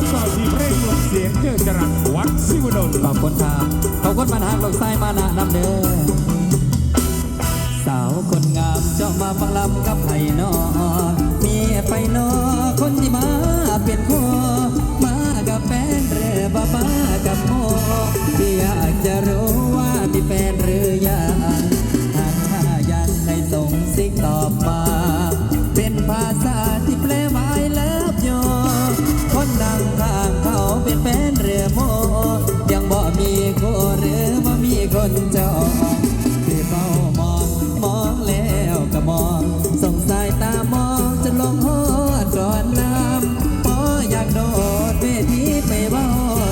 องสอดสีเพลงลมเสียงเจอจรัสวัดสิวดลขอบคุณครับขอบคุณมานหักลกใต้มานะนำเด้อ สอนน้ำพออยากโดดเวทีไปว่า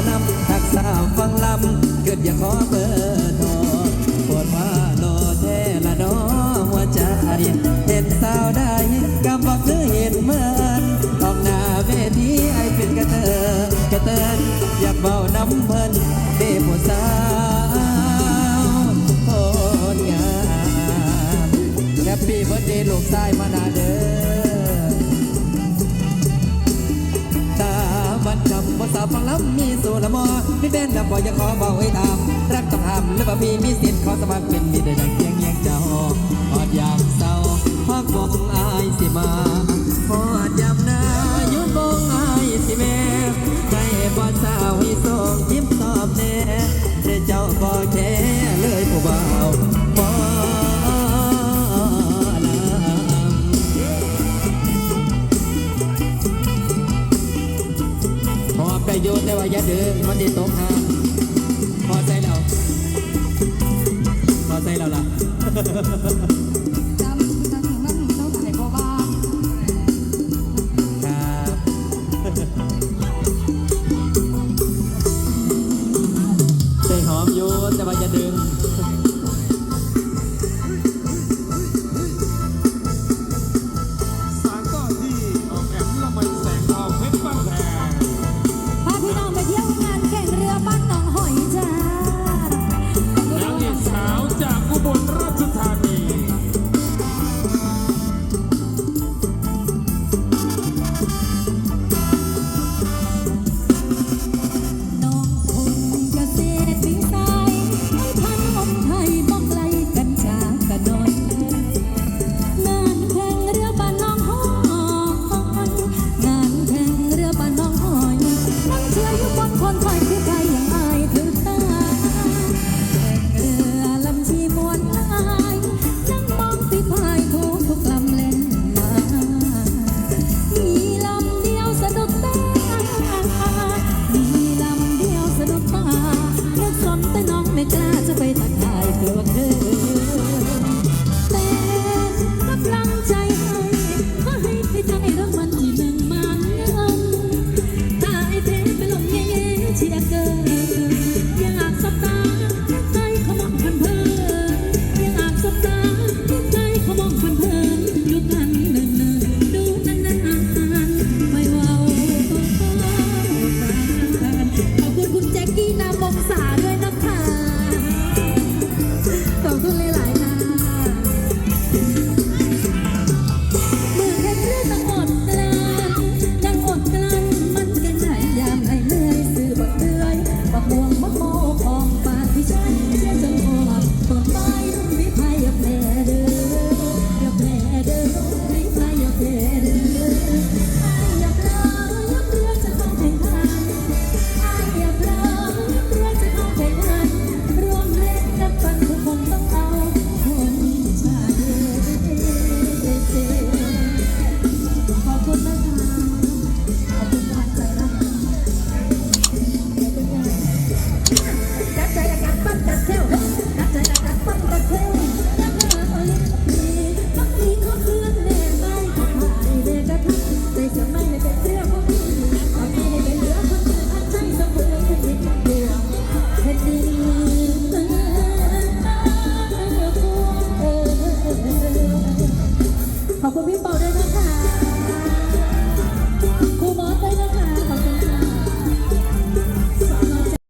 นำทักสาวฟังลำเกิดอยากขอเบอร์โทรปวดว่าโลเทละดอหัวใจเห็นสาวได้กำบอกเธอเห็นเมื่อนออกหน้าเวทีไอเป็นกระเตินกระเตินอยากเบาน้ำเพลินเด้ผู้สาวโคนงามแฮปปี้เบิร์ดเดย์ลูกชายมานาเดินาวฟังลำมีสูนมอมีแฟนดับบอยจะขอบอกให้ตาม รักต้องทำและรือว่พี่มีสิทธิ์ขอสมัครเป็นมีได้ดังเพียงเงียงเจ้าออดยามเศร้าพักบอกอายสิมา ซื้อมันติดตกห้พอใจเราพอใจเราล่ะเจ้หครับใจหอมยู่แต่ว่าจะดึง เชื่ออยู่บนคนคอย